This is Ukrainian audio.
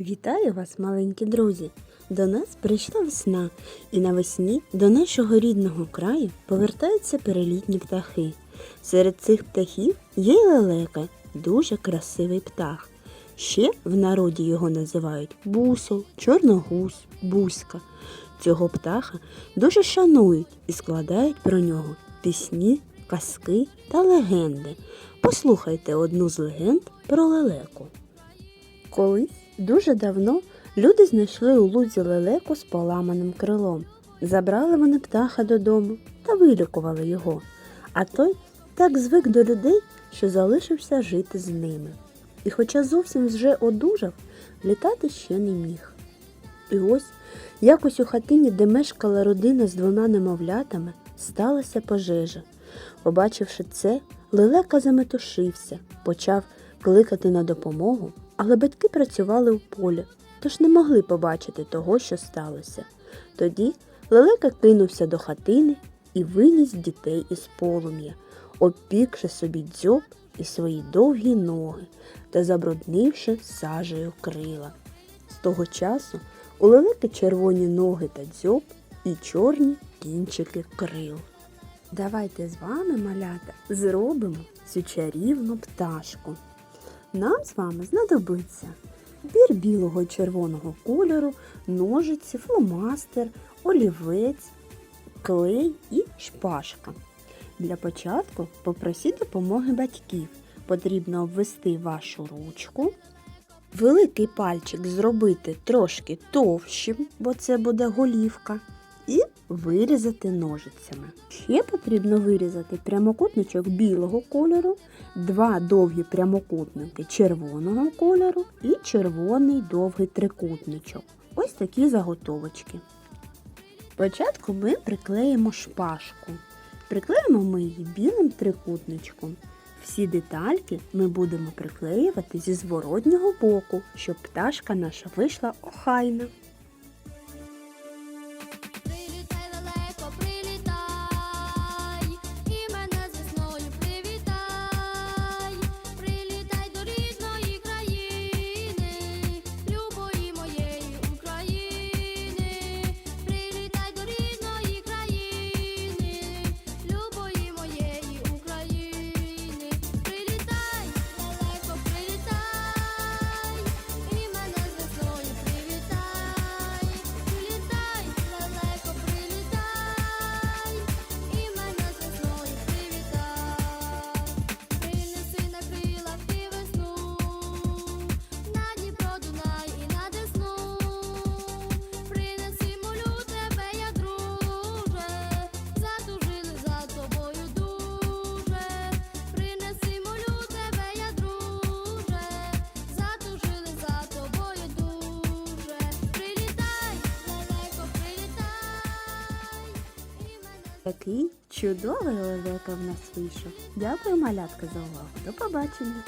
Вітаю вас, маленькі друзі! До нас прийшла весна, і навесні до нашого рідного краю повертаються перелітні птахи. Серед цих птахів є лелека, дуже красивий птах. Ще в народі його називають бусол, чорногуз, бузька. Цього птаха дуже шанують і складають про нього пісні, казки та легенди. Послухайте одну з легенд про лелеку. Колись дуже давно люди знайшли у лузі лелеку з поламаним крилом. Забрали вони птаха додому та вилікували його. А той так звик до людей, що залишився жити з ними. І хоча зовсім вже одужав, літати ще не міг. І ось якось у хатині, де мешкала родина з двома немовлятами, сталася пожежа. Побачивши це, лелека заметушився, почав кликати на допомогу, але батьки працювали у полі, тож не могли побачити того, що сталося. Тоді лелека кинувся до хатини і виніс дітей із полум'я, обпікши собі дзьоб і свої довгі ноги та забруднивши сажею крила. З того часу у лелеки червоні ноги та дзьоб і чорні кінчики крил. Давайте з вами, малята, зробимо цю чарівну пташку. Нам з вами знадобиться бір білого і червоного кольору, ножиці, фломастер, олівець, клей і шпажка. Для початку попросіть допомоги батьків. Потрібно обвести вашу ручку. Великий пальчик зробити трошки товщим, бо це буде голівка, вирізати ножицями. Ще потрібно вирізати прямокутничок білого кольору, два довгі прямокутники червоного кольору і червоний довгий трикутничок. Ось такі заготовочки. Спочатку ми приклеїмо шпажку. Приклеїмо ми її білим трикутничком. Всі детальки ми будемо приклеювати зі зворотнього боку, щоб пташка наша вийшла охайна. Такий чудовий лелека в нас вийшов. Дякую, малятка, за увагу. До побачення!